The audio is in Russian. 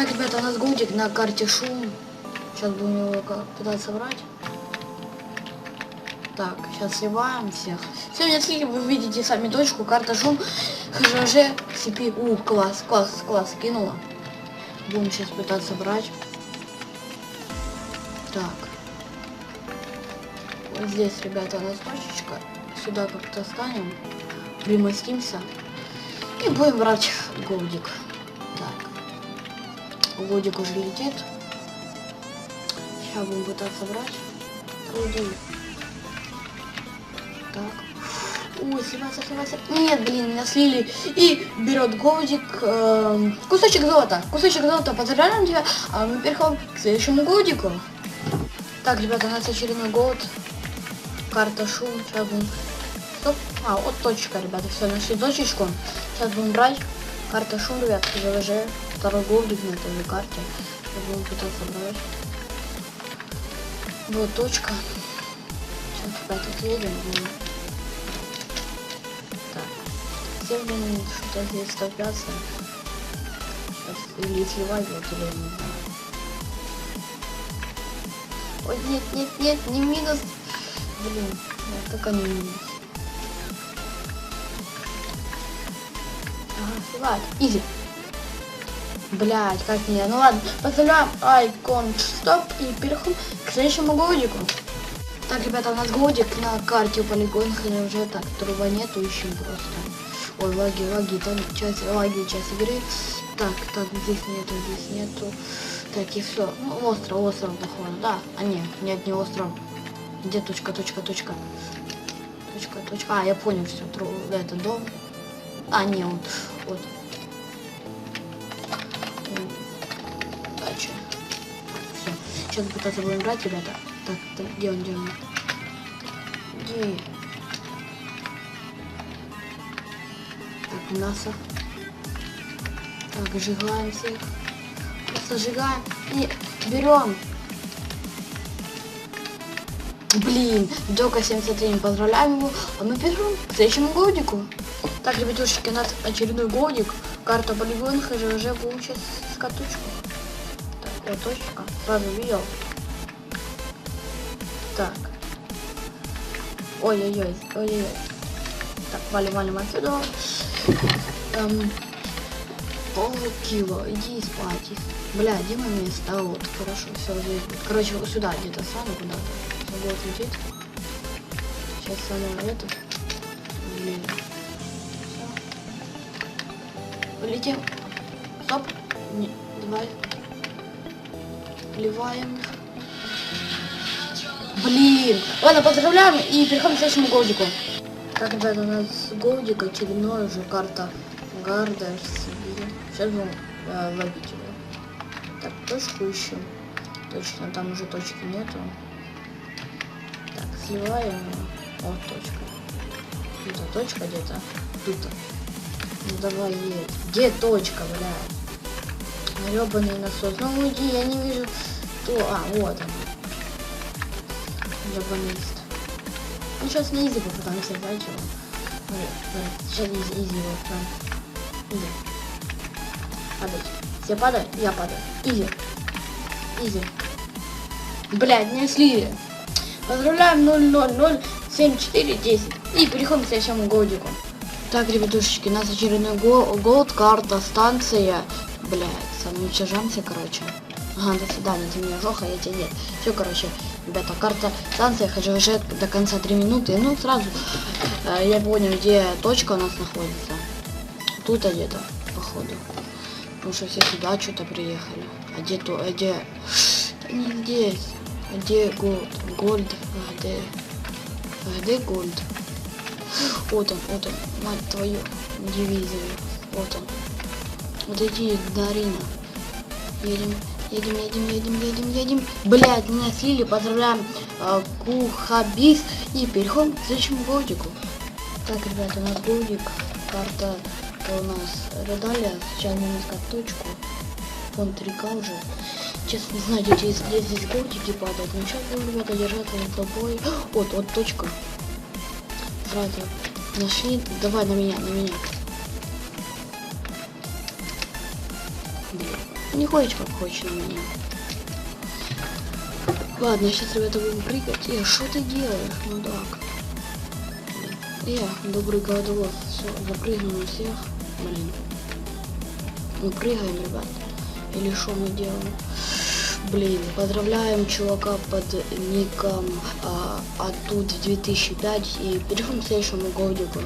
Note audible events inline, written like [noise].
Так, ребята, у нас голдик на карте шум. Сейчас будем его пытаться брать. Так, сейчас сливаем всех. Все, слили, вы видите сами точку, карта шум, ХЖЖ, CP. У, класс, класс, класс, кинула. Будем сейчас пытаться брать. Так. Вот здесь, ребята, у нас точечка. Сюда как-то станем, примостимся. И будем брать голдик. Так. Голдик уже летит. Сейчас будем пытаться брать. Так. Ой, сливается, сливается. Нет, блин, меня слили. И берет голдик. эм, кусочек золота. Кусочек золота. Поздравляем тебя. А мы переходим к следующему голдику. Так, ребята, у нас очередной голд. Карта шум. Сейчас будем... Стоп. А, вот точка, ребята. Все, нашли точечку. Сейчас будем брать. Карта шум, ребят. ЖВЖ. Второй голдик на этой карте. Сейчас будем пытаться брать. Вот точка. Сейчас опять отъедем. Так. Все, блин, что-то здесь столпятся. Сейчас или сливать вот, или я не знаю. Ой, нет, нет, нет, не минус. Блин, нет, только не минус. Ага, сливает. Изи. Блять, как меня. Ну ладно, поздравляем Айкон Стоп и переходим к следующему годику. Так, ребята, у нас годик на карте полигон, хотя уже так, труба нету, ищем просто. Ой, лаги, лаги, там часть, лаги, часть игры. Так, так, здесь нету, здесь нету. Так, и все. Ну, остров, остров, походу, да. А нет, нет, не остров. Где точка, точка, точка? Точка, точка. А, я понял, все, это дом. А, не, вот, вот. Сейчас пытаться будем брать, ребята. Так, так, где он, где он? Где? Так, мясо. Так, сжигаем всех. Просто сжигаем и берем. Блин, Дока 73, поздравляем его. А мы перейдем к следующему годику. Так, ребятушки, у нас очередной годик. Карта полигон, ХЖЖ, будем сейчас Так, вот точка. Сразу видел. Так. Ой-ой-ой, ой-ой-ой. Так, валим, валим отсюда. Эм, полкило, иди спать. Бля, где мое место? Вот, хорошо, все, здесь. Короче, сюда где-то стану куда-то. Могу отлететь. Сейчас самое это. Блин. Полетим. Стоп. Не, давай. Вливаем. Блин. Ладно, поздравляем и переходим к следующему голдику. Ребята, у нас голдик очередной уже карта Гардерс. Сейчас будем э, ловить его. Так, точку ищем. Точно, там уже точки нету. Так, сливаем. Вот точка. Где-то точка где-то. Тут. Ну давай есть. Где точка, бля? Гребаный насос. Ну уйди, я не вижу. То. А, вот она. Жабанист. Ну сейчас на изи попытаемся взять его. Нет, нет, сейчас изи, изи его прям. Изи. Падать. Все падают, я падаю. Изи. Изи. Блядь, не слили. Поздравляем 0007410. И переходим к следующему годику. Так, ребятушечки, у нас очередной го- голд, карта, станция. Блядь, самоуничтожаемся, короче. Ага, до свидания, ты меня жоха, я тебя нет. Все, короче, ребята, карта, станция, хочу уже до конца 3 минуты. Ну, сразу э, я понял, где точка у нас находится. Тут где-то, походу. Потому что все сюда что-то приехали. А где то, а где... Не здесь. А где голд? Гольд. А где... А где гольд? Вот он, вот он, мать твою, дивизию. Вот он. Вот эти Дарина. Едем, едем, едем, едем, едем, едем. Блять, меня слили, поздравляем э, Кухабис. И переходим к следующему голдику. Так, ребята, у нас голдик. Карта у нас Родалия. Сейчас будем искать точку. Вон 3К уже. Честно не знаю, где, здесь- здесь голдики падают. Но сейчас будем, ребята, держаться над тобой. [gasps] Вот, вот точка. Сразу нашли. Давай на меня, на меня. Не ходит как хочет на меня. Ладно, сейчас, ребята, будем прыгать. Э, что ты делаешь, мудак? Э, добрый голодовод. Все, запрыгнем всех. Блин. Мы прыгаем, ребят. Или что мы делаем? Блин, поздравляем чувака под ником а, а тут 2005 и перейдем к следующему годику.